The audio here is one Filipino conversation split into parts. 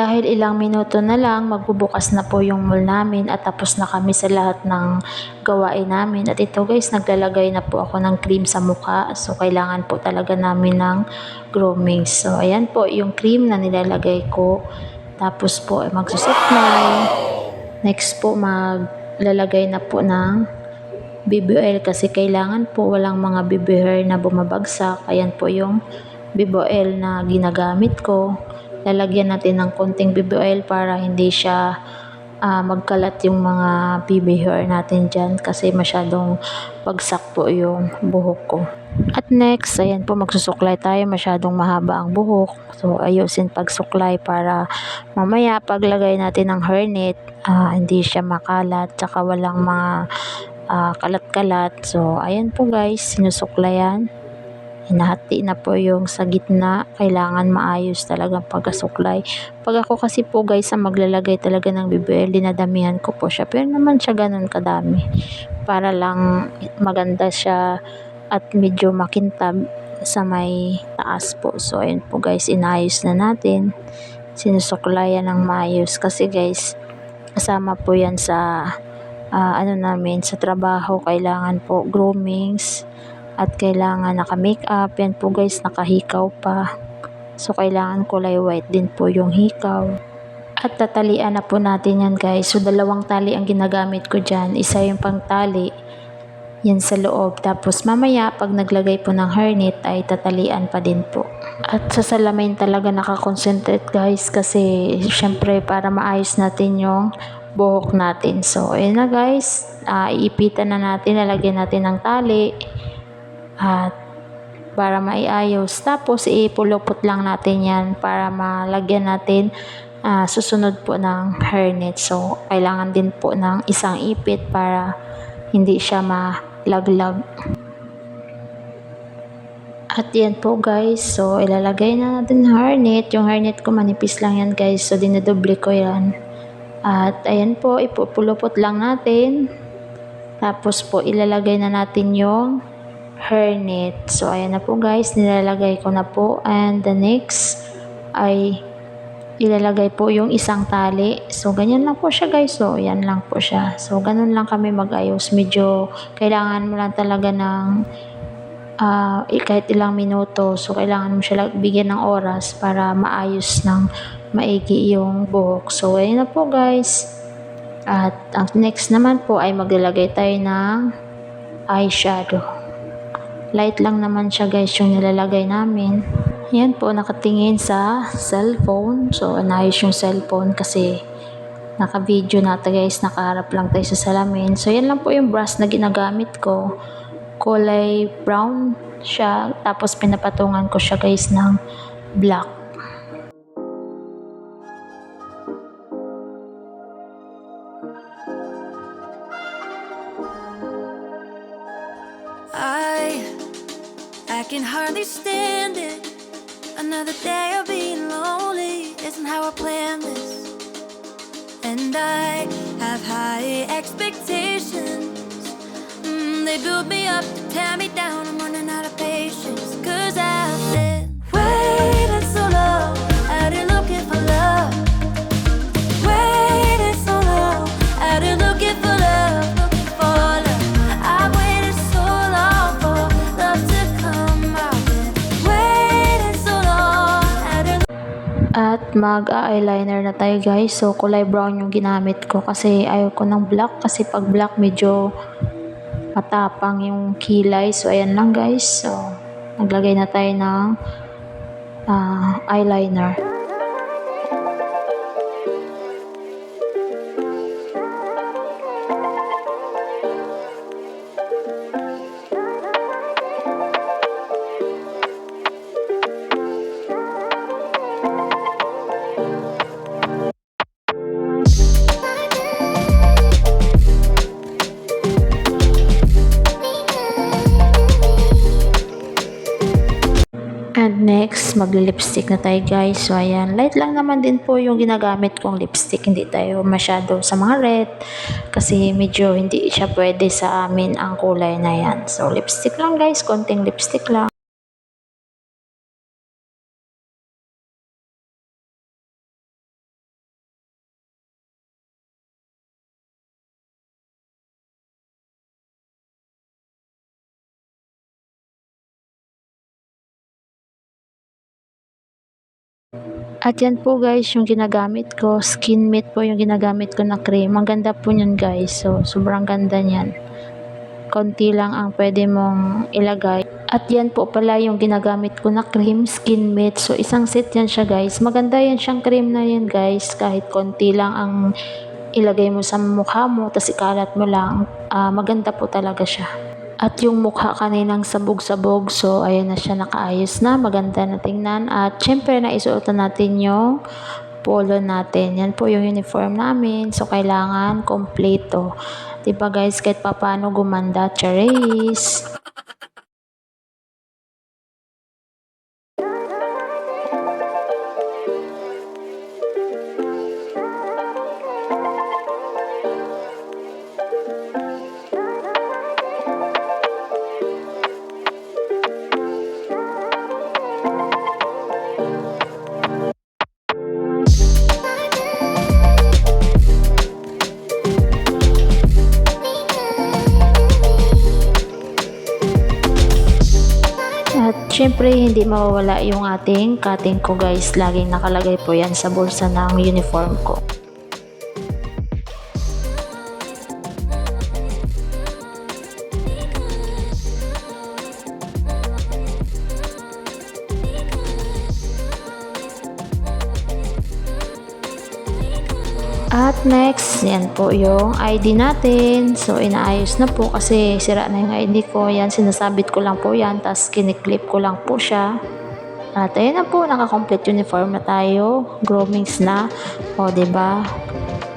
Dahil ilang minuto na lang, magbubukas na po yung mall namin at tapos na kami sa lahat ng gawain namin. At ito guys, naglalagay na po ako ng cream sa mukha. So, kailangan po talaga namin ng grooming. So, ayan po yung cream na nilalagay ko. Tapos po, ay magsusupply. Next po, maglalagay na po ng BB oil kasi kailangan po walang mga BB na bumabagsak. Ayan po yung BB oil na ginagamit ko. Lalagyan natin ng konting BB oil para hindi siya ah, magkalat yung mga BB hair natin dyan kasi masyadong bagsak po yung buhok ko. At next, ayan po magsusuklay tayo. Masyadong mahaba ang buhok. So, ayusin pagsuklay para mamaya paglagay natin ng hairnet, ah, hindi siya makalat. Tsaka walang mga ah, kalat-kalat. So, ayan po guys, sinusuklayan. Hinahati na po yung sa gitna. Kailangan maayos talaga ang pagkasuklay. Pag ako kasi po guys, ang maglalagay talaga ng BBL, dinadamihan ko po siya. Pero naman siya ganun kadami. Para lang maganda siya at medyo makintab sa may taas po. So, ayun po guys, inayos na natin. Sinusuklayan ng maayos. Kasi guys, kasama po yan sa ah, ano namin, sa trabaho. Kailangan po groomings at kailangan naka-make up. Yan po guys, nakahikaw pa. So, kailangan kulay white din po yung hikaw. At tatalian na po natin yan guys. So, dalawang tali ang ginagamit ko dyan. Isa yung pang tali. Yan sa loob. Tapos mamaya, pag naglagay po ng hairnet, ay tatalian pa din po. At sa salamin talaga nakakonsentrate guys. Kasi, syempre, para maayos natin yung buhok natin. So, ayun na guys. Ah, iipitan na natin. Lalagyan natin ng tali at para maiayos. Tapos ipulupot lang natin yan para malagyan natin ah, susunod po ng hairnet. So, kailangan din po ng isang ipit para hindi siya malaglag. At yan po guys. So, ilalagay na natin hairnet. Yung hairnet ko manipis lang yan guys. So, dinadoble ko yan. At ayan po, ipupulupot lang natin. Tapos po, ilalagay na natin yung hairnet. So, ayan na po guys, nilalagay ko na po. And the next ay ilalagay po yung isang tali. So, ganyan lang po siya guys. So, yan lang po siya. So, ganun lang kami mag-ayos. Medyo kailangan mo lang talaga ng eh, kahit ilang minuto. So, kailangan mo siya bigyan ng oras para maayos ng maigi yung buhok. So, ayun na po guys. At ang next naman po ay maglalagay tayo ng eyeshadow. Light lang naman siya guys yung nilalagay namin. Yan po, nakatingin sa cellphone. So, anayos yung cellphone kasi naka-video na tayo guys, nakaharap lang tayo sa salamin. So, yan lang po yung brush na ginagamit ko. Kulay brown siya. Tapos, pinapatungan ko siya guys ng black. Can hardly stand it. Another day of being lonely isn't how I planned this. And I have high expectations. Mm, they build me up to tear me down. I'm running out of patience. Mag-eyeliner na tayo guys. So, kulay brown yung ginamit ko kasi ayaw ko ng black. Kasi pag black medyo matapang yung kilay. So, ayan lang guys. So, naglagay na tayo ng ah, eyeliner. Next, magli-lipstick na tayo guys. So, ayan. Light lang naman din po yung ginagamit kong lipstick. Hindi tayo masyado sa mga red. Kasi medyo hindi siya pwede sa amin ang kulay na yan. So, lipstick lang guys. Konting lipstick lang. At yan po guys yung ginagamit ko. Skin mate po yung ginagamit ko na cream. Ang ganda po niyan guys. So sobrang ganda niyan. Konti lang ang pwede mong ilagay. At yan po pala yung ginagamit ko na cream, skin mate. So isang set yan siya guys. Maganda yan siyang cream na yan guys. Kahit konti lang ang ilagay mo sa mukha mo, tapos ikalat mo lang. Ah, maganda po talaga siya. At yung mukha kaninang sabog-sabog, so ayan na siya nakaayos na, maganda na tingnan. At syempre naisuotan natin yung polo natin. Yan po yung uniform namin, so kailangan kompleto. Diba guys, kahit papano gumanda, charis. Syempre, hindi mawawala yung ating cutting ko guys. Laging nakalagay po yan sa bulsa ng uniform ko. Next, yan po yung ID natin. So, inaayos na po kasi sira na yung ID ko. Yan, sinasabit ko lang po yan. Tapos, kiniklip ko lang po siya. At ayun na po, naka-complete uniform na tayo. Groomings na. O, ba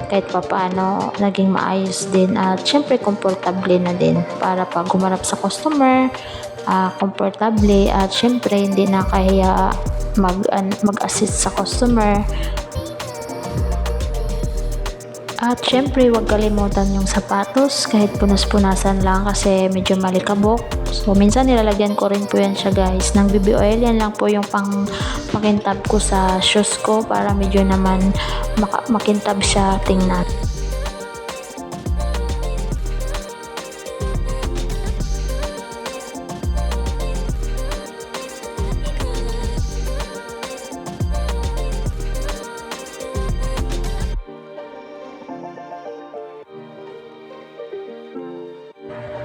Kahit pa paano, naging maayos din. At syempre, komportable na din. Para pag gumarap sa customer, ah, komportable. At syempre, hindi na kaya mag, an- mag-assist sa customer. At syempre, huwag kalimutan yung sapatos kahit punas-punasan lang kasi medyo malikabok. So, minsan nilalagyan ko rin po yan siya guys. Ng BB oil, yan lang po yung pang makintab ko sa shoes ko para medyo naman maka- makintab siya tingnan.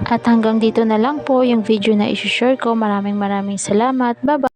At hanggang dito na lang po yung video na isi-share ko. Maraming maraming salamat. Bye-bye!